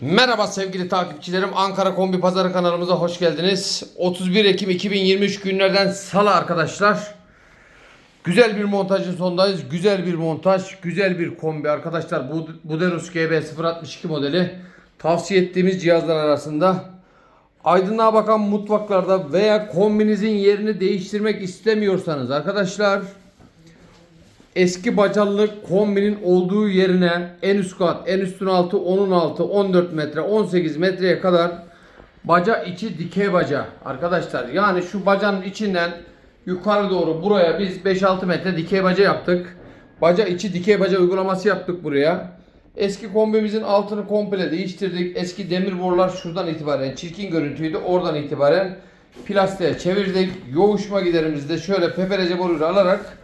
Merhaba sevgili takipçilerim. Ankara Kombi Pazarı kanalımıza hoş geldiniz. 31 Ekim 2023 günlerden salı arkadaşlar. Güzel bir montajın sonundayız. Güzel bir montaj, güzel bir kombi arkadaşlar. Bu Buderus GB 062 modeli tavsiye ettiğimiz cihazlar arasında. Aydınlığa bakan mutfaklarda veya kombinizin yerini değiştirmek istemiyorsanız arkadaşlar eski bacallık kombinin olduğu yerine en üst kat, en üstün altı, onun altı, 14 metre, 18 metreye kadar baca içi dikey baca arkadaşlar. Yani şu bacanın içinden yukarı doğru buraya biz 5-6 metre dikey baca yaptık. Baca içi dikey baca uygulaması yaptık buraya. Eski kombimizin altını komple değiştirdik. Eski demir borular şuradan itibaren çirkin görüntüydü. Oradan itibaren plastiğe çevirdik. Yoğuşma giderimizi de şöyle peperece boruyla alarak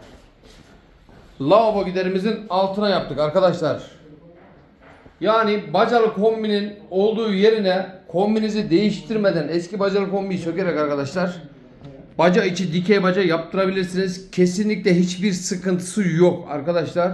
lavabo giderimizin altına yaptık arkadaşlar. Yani bacalı kombinin olduğu yerine kombinizi değiştirmeden eski bacalı kombiyi sökerek arkadaşlar baca içi dikey baca yaptırabilirsiniz. Kesinlikle hiçbir sıkıntısı yok arkadaşlar.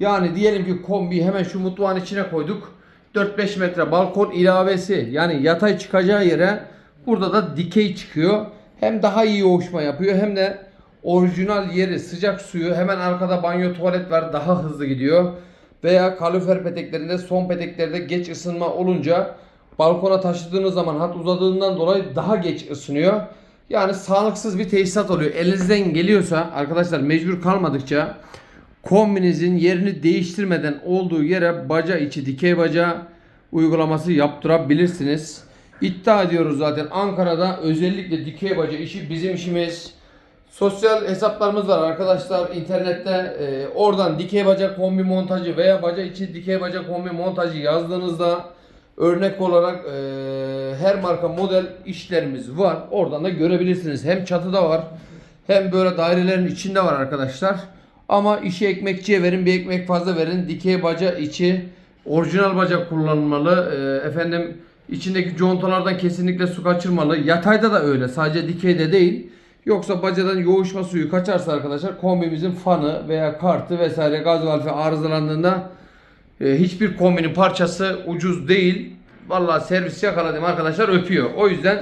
Yani diyelim ki kombiyi hemen şu mutfağın içine koyduk. 4-5 metre balkon ilavesi yani yatay çıkacağı yere burada da dikey çıkıyor. Hem daha iyi yoğuşma yapıyor hem de orijinal yeri sıcak suyu hemen arkada banyo tuvalet var daha hızlı gidiyor. Veya kalorifer peteklerinde son peteklerde geç ısınma olunca balkona taşıdığınız zaman hat uzadığından dolayı daha geç ısınıyor. Yani sağlıksız bir tesisat oluyor. Elinizden geliyorsa arkadaşlar mecbur kalmadıkça kombinizin yerini değiştirmeden olduğu yere baca içi dikey baca uygulaması yaptırabilirsiniz. İddia ediyoruz zaten Ankara'da özellikle dikey baca işi bizim işimiz. Sosyal hesaplarımız var arkadaşlar internette e, oradan dikey baca kombi montajı veya baca içi dikey baca kombi montajı yazdığınızda örnek olarak e, her marka model işlerimiz var. Oradan da görebilirsiniz. Hem çatıda var hem böyle dairelerin içinde var arkadaşlar. Ama işi ekmekçiye verin bir ekmek fazla verin. Dikey baca içi orijinal baca kullanılmalı. E, efendim içindeki contalardan kesinlikle su kaçırmalı. Yatayda da öyle sadece dikeyde değil. Yoksa bacadan yoğuşma suyu kaçarsa arkadaşlar kombimizin fanı veya kartı vesaire gaz valfi arızalandığında e, hiçbir kombinin parçası ucuz değil. Vallahi servis yakaladım arkadaşlar öpüyor. O yüzden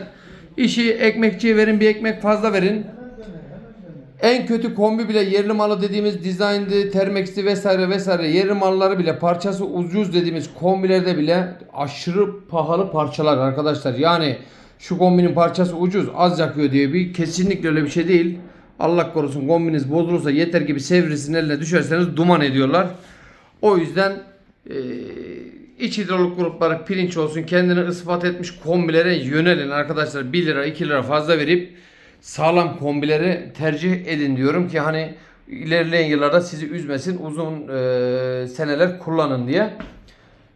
işi ekmekçiye verin bir ekmek fazla verin. En kötü kombi bile yerli malı dediğimiz dizayndı, termexti vesaire vesaire yerli malları bile parçası ucuz dediğimiz kombilerde bile aşırı pahalı parçalar arkadaşlar. Yani şu kombinin parçası ucuz az yakıyor diye bir kesinlikle öyle bir şey değil. Allah korusun kombiniz bozulursa yeter ki bir sevrisin eline düşerseniz duman ediyorlar. O yüzden e, iç hidrolik grupları pirinç olsun kendini ispat etmiş kombilere yönelin arkadaşlar 1 lira 2 lira fazla verip sağlam kombileri tercih edin diyorum ki hani ilerleyen yıllarda sizi üzmesin uzun e, seneler kullanın diye.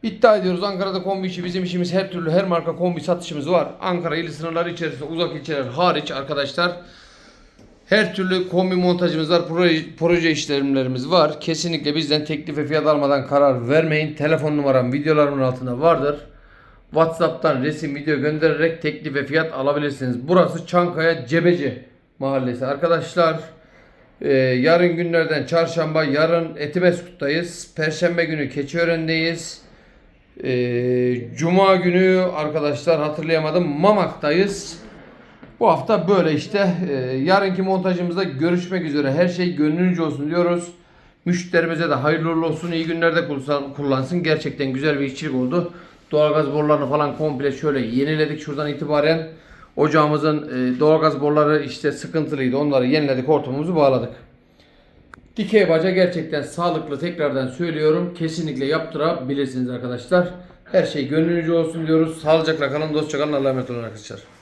İddia ediyoruz Ankara'da kombi işi bizim işimiz her türlü her marka kombi satışımız var. Ankara ili sınırları içerisinde uzak ilçeler hariç arkadaşlar her türlü kombi montajımız var. Proje, proje işlemlerimiz var. Kesinlikle bizden teklif ve fiyat almadan karar vermeyin. Telefon numaram videolarımın altında vardır. WhatsApp'tan resim video göndererek teklif ve fiyat alabilirsiniz. Burası Çankaya Cebeci mahallesi. Arkadaşlar e, yarın günlerden çarşamba yarın Etimeskut'tayız. Perşembe günü Keçiören'deyiz. Ee, Cuma günü arkadaşlar hatırlayamadım Mamak'tayız. Bu hafta böyle işte. Ee, yarınki montajımızda görüşmek üzere. Her şey gönlünüzce olsun diyoruz. Müşterimize de hayırlı olsun. iyi günlerde kullan- kullansın. Gerçekten güzel bir işçilik oldu. Doğalgaz borularını falan komple şöyle yeniledik şuradan itibaren. Ocağımızın e, doğalgaz boruları işte sıkıntılıydı. Onları yeniledik. Hortumumuzu bağladık. Dikey baca gerçekten sağlıklı tekrardan söylüyorum. Kesinlikle yaptırabilirsiniz arkadaşlar. Her şey gönlünüzce olsun diyoruz. Sağlıcakla kalın, dostça kalın. Allah'a emanet olun arkadaşlar.